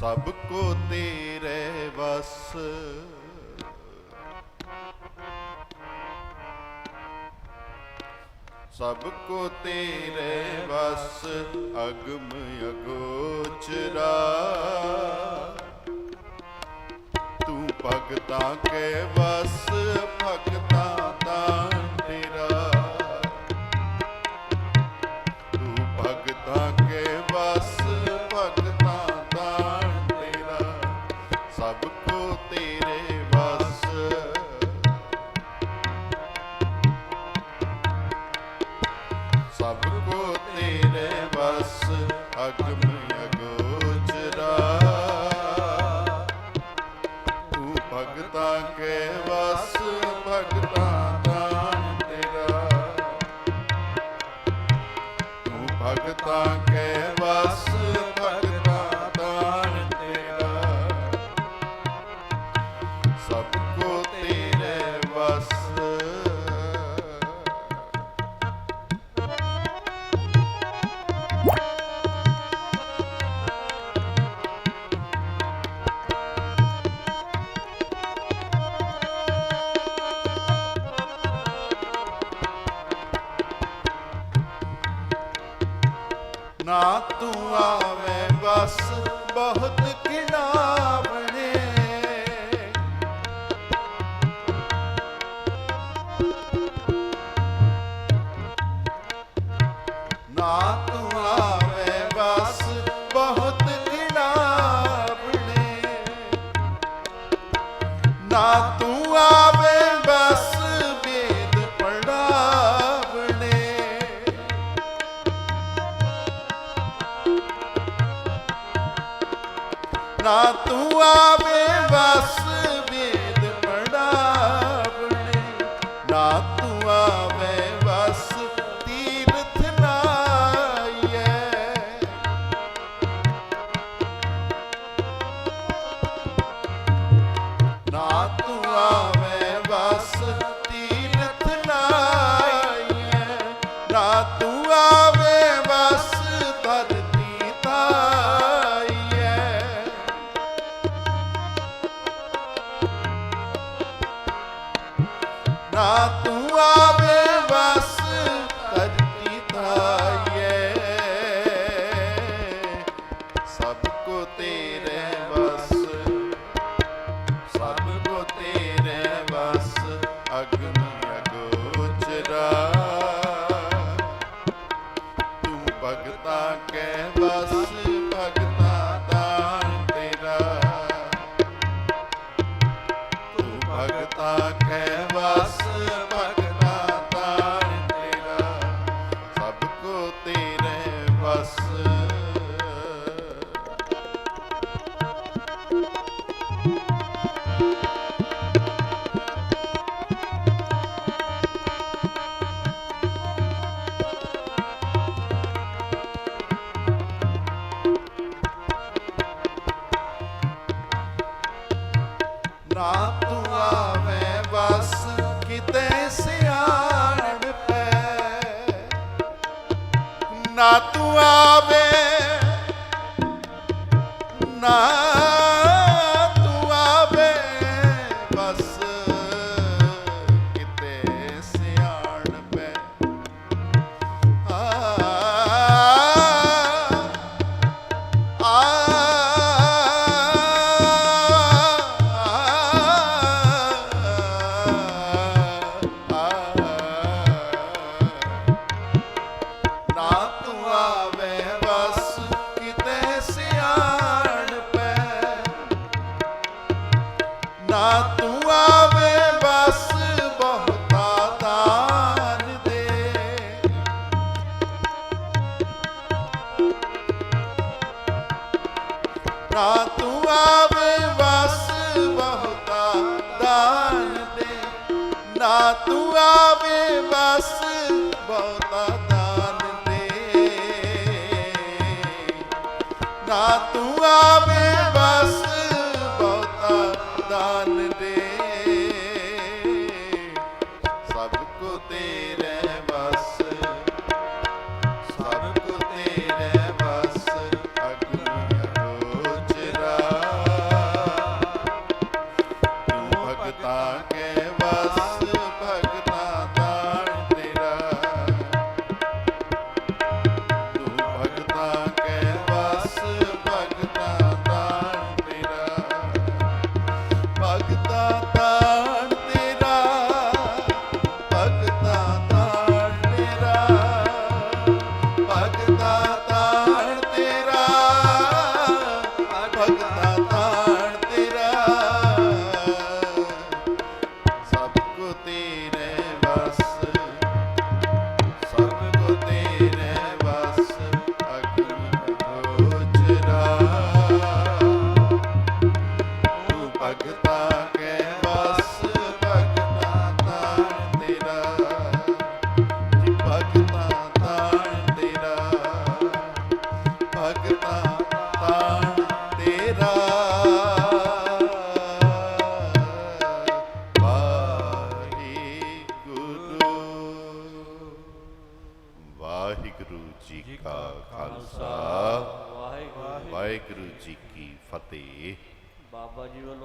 ਸਭ ਕੋ ਤੇਰੇ ਵਸ। ਸਭ ਕੋ ਤੇਰੇ ਵਸ, ਅਗਮ ਅਗੋਚਰਾ। ਤੂੰ ਭਗਤਾ ਕੇ ਵਸ, ਭਗਤ ਨਾ ਤੂੰ ਆਵੇਂ ਬਸ ਬਹੁਤ ਕਿਨਾਰਾ। ਨਾ ਤੂੰ ਆਵੇ। ਤੂੰ ਬਸ ਸਭ ਕੋ ਤੇਰੇ ਵਸ, ਸਭ ਕੋ ਤੇਰੇ ਵਸ, ਅਗਨ ਅਗੋਚਰਾ। ਤੂੰ ਭਗਤਾ ਕੈ ਵਸ ਰਾਮ ਤੂੰ ਆਵੇਂ ਬਸ ਕਿਤੇ ਸਿਆਣ ਨਾ ਤੂੰ ਆਵੇ ਨਾ ਨਾ ਤੂੰ ਆਵੇਂ ਵਾਹਿਗੁਰੂ ਜੀ ਕਾ ਖਾਲਸਾ ਵਾਹਿਗੁਰੂ ਵਾਹਿਗੁਰੂ ਜੀ ਕੀ ਫਤਿਹ। ਬਾਬਾ ਜੀ ਵੱਲੋਂ